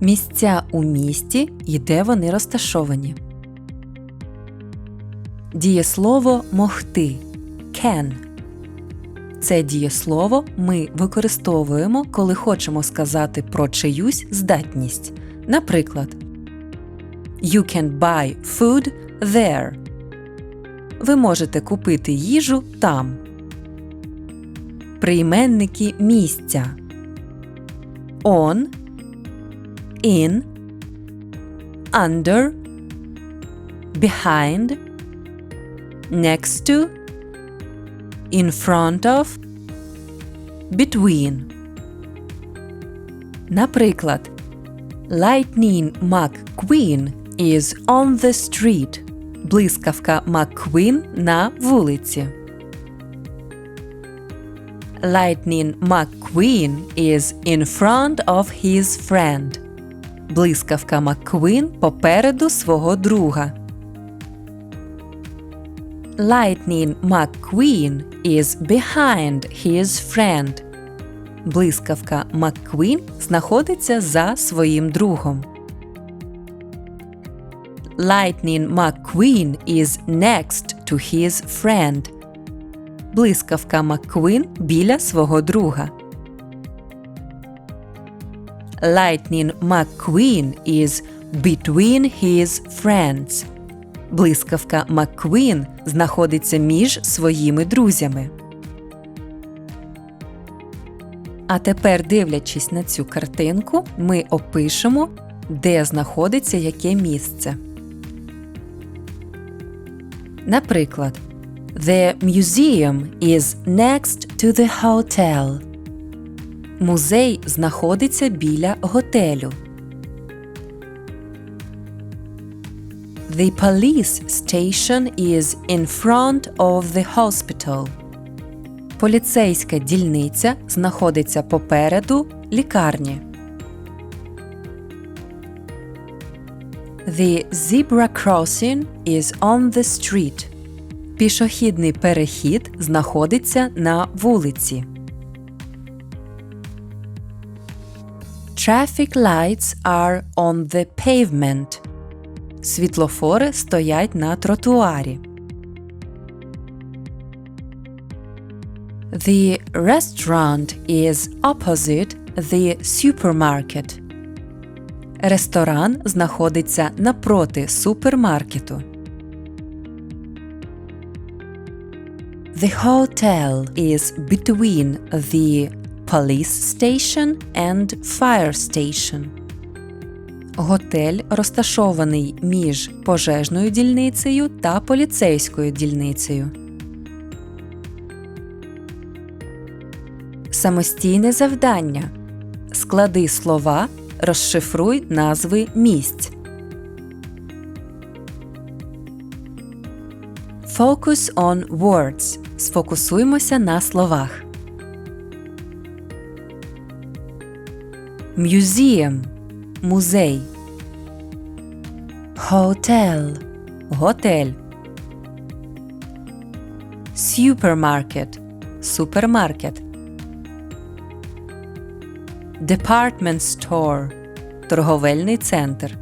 Місця у місті і де вони розташовані. Дієслово могти can. Це дієслово ми використовуємо, коли хочемо сказати про чиюсь здатність. Наприклад, You can buy food there. Ви можете купити їжу там. Прийменники місця on, in, under, behind, next to, in front of, between. Наприклад, Lightning McQueen is on the street. Блискавка McQueen на вулиці. Lightning McQueen is in front of his friend. Блискавка McQueen попереду свого друга. Lightning McQueen is behind his friend. Блискавка McQueen знаходиться за своїм другом. Lightning McQueen is next to his friend. Блискавка McQueen біля свого друга. Lightning McQueen is between his friends. Блискавка McQueen знаходиться між своїми друзями. А тепер, дивлячись на цю картинку, ми опишемо, де знаходиться яке місце. Наприклад, The museum is next to the hotel. Музей знаходиться біля готелю. The police station is in front of the hospital. Поліцейська дільниця знаходиться попереду лікарні. The zebra crossing is on the street. Пішохідний перехід знаходиться на вулиці. Traffic lights are on the pavement. Світлофори стоять на тротуарі. The restaurant is opposite the supermarket. Ресторан знаходиться напроти супермаркету. The hotel is between the police station and fire station. Готель розташований між пожежною дільницею та поліцейською дільницею. Самостійне завдання. Склади слова, розшифруй назви місць. Focus on words. Сфокусуймося на словах. Museum – музей. Hotel – готель. Supermarket – супермаркет. Department store – торговельний центр.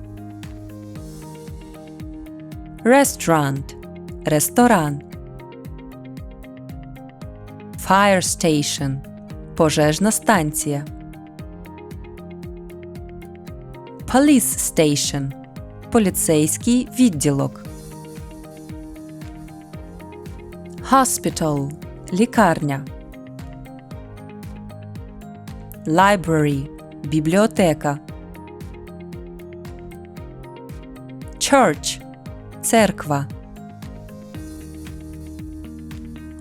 Restaurant – ресторан. Fire station – пожежна станція. Police station – поліцейський відділок. Hospital – лікарня. Library – бібліотека. Church – церква.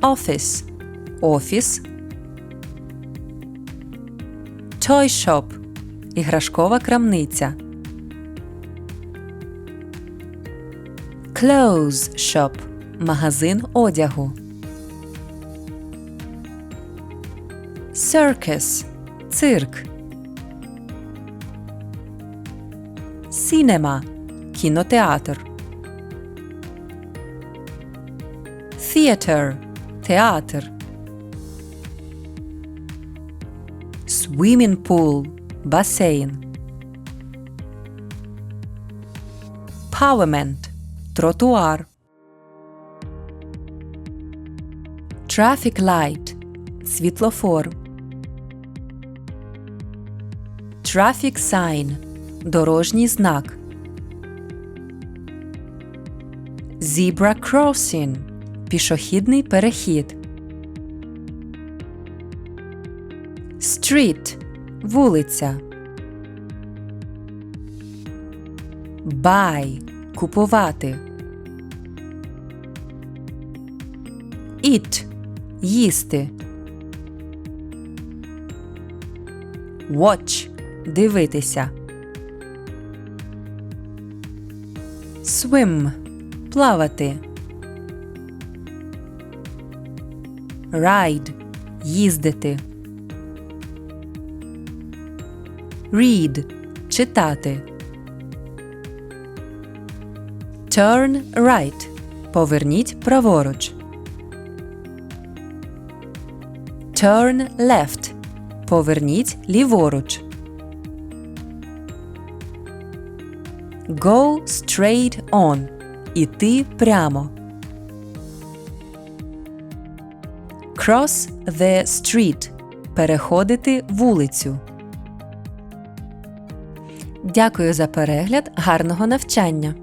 Office – офіс. Toy shop – іграшкова крамниця. Clothes shop – магазин одягу. Circus – цирк. Cinema – кінотеатр. Theater – театр. Swimming pool – басейн. pavement – тротуар. Traffic light – світлофор. Traffic sign – дорожній знак. Zebra crossing – пішохідний перехід. Street – вулиця. Buy – купувати. Eat – їсти. Watch – дивитися. Swim – плавати. Ride – їздити. Read – читати. Turn right – поверніть праворуч. Turn left – поверніть ліворуч. Go straight on – іти прямо. Cross the street – переходити вулицю. Дякую за перегляд, гарного навчання!